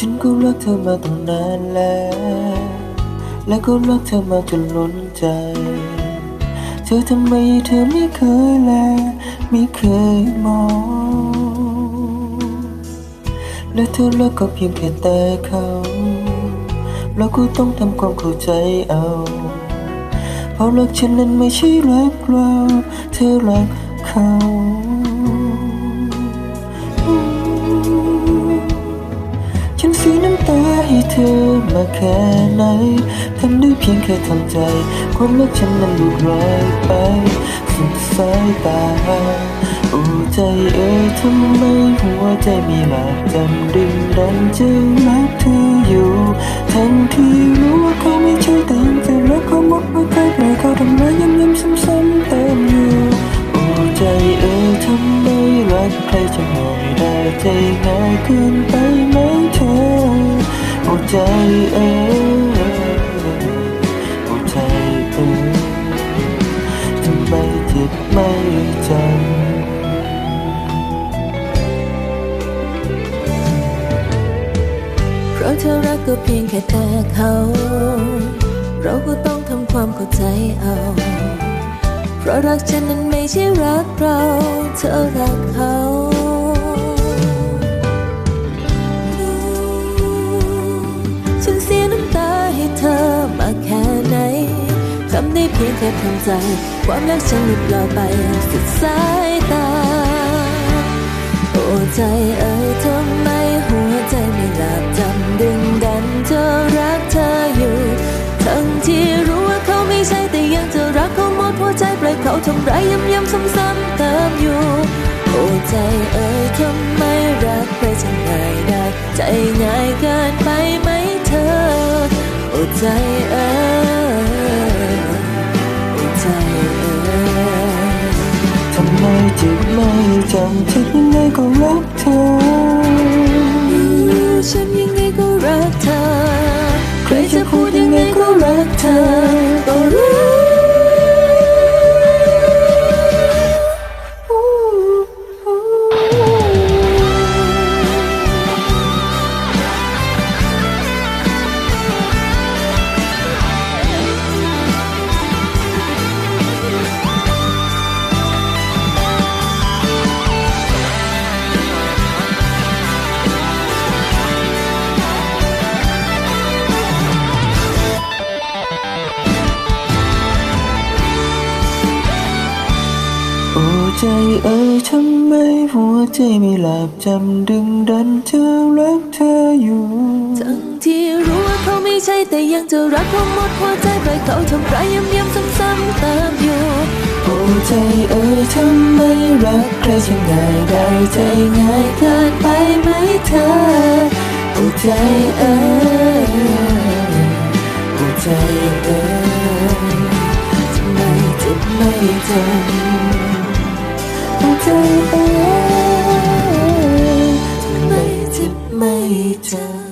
ฉันก็รักเธอมาตั้งนานแล้ว และก็รักเธอมาจนล้นใจ เธอทำไมเธอไม่เคยแล ไม่เคยมอง และเธอรักก็เพียงแค่แต่เขาเราก็ต้องทำความเข้าใจเอาเพราะรักฉันนั้นไม่ใช่รักเรา เธอรักเขา อมาแค่ไหนทำได้เพียงแค่ทำใจ ความรักฉันนั้นหลุดลอยไป สุดสายตาโอ้ใจเอ๋ยทำไมหัวใจมีหลักจำดึงดันจะรักเธออยู่ทั้งที่รู้ว่าเขาไม่ใช่แต่ยังจะรักเขาหมดหัวใจปล่อยเขาทำร้ายย้ำๆซ้ำๆเติมอยู่โอ้ใจเอ๋ยทำไมรักใครจะมองไม่ได้ใจง่ายเกินไปไหมเธอ โอ้ใจเอ๋ยโอ้ใจเอ๋ทำไมเจ็บไม่จำเพราะเธอรักก็เพียงแค่แต่เขา เราก็ต้องทำความเข้าใจเอา เพราะรักฉันนั้นไม่ใช่รักเรา เธอรักเขาำได้เพียงแค่ทำใจ ความรักฉันหลุดลอยไปสุดสายตา โอ้ใจเอ่ยทำไมหัวใจไม่หลับจำดึงดันเธอรักเธออยู่ ทั้งที่รู้ว่าเขาไม่ใช่แต่ยังจะรักเขาหมดหัวใจปล่อยเขาทำร้ายย้ำซ้ำๆเติมอยู่โอ้ใจเอ่ยทำไมรักไปฉันง่ายได้ ใจง่ายเกินไปไหมเธอ โอ้ใจเอ่ยำไมจิตไม่จำที่ยังไงก็รักเธอ โอ้ใจเอ๋ยทำไมหัวใจไม่หลับจำดึงดันเธอรักเธออยู่ ทั้งที่รู้ว่าเขาไม่ใช่แต่ยังจะรักเขาหมดหัวใจปล่อยเขาทำร้ายย้ำๆซ้ำๆเติมอยู่โอ้ใจเอ๋ยทำไมรักใครจะง่ายได้ใจง่ายเกินไปไหมเธอโอ้ใจเอ๋ยโอ้ใจเอ๋ยทำไมเจ็บไม่จำโอ้ ใจ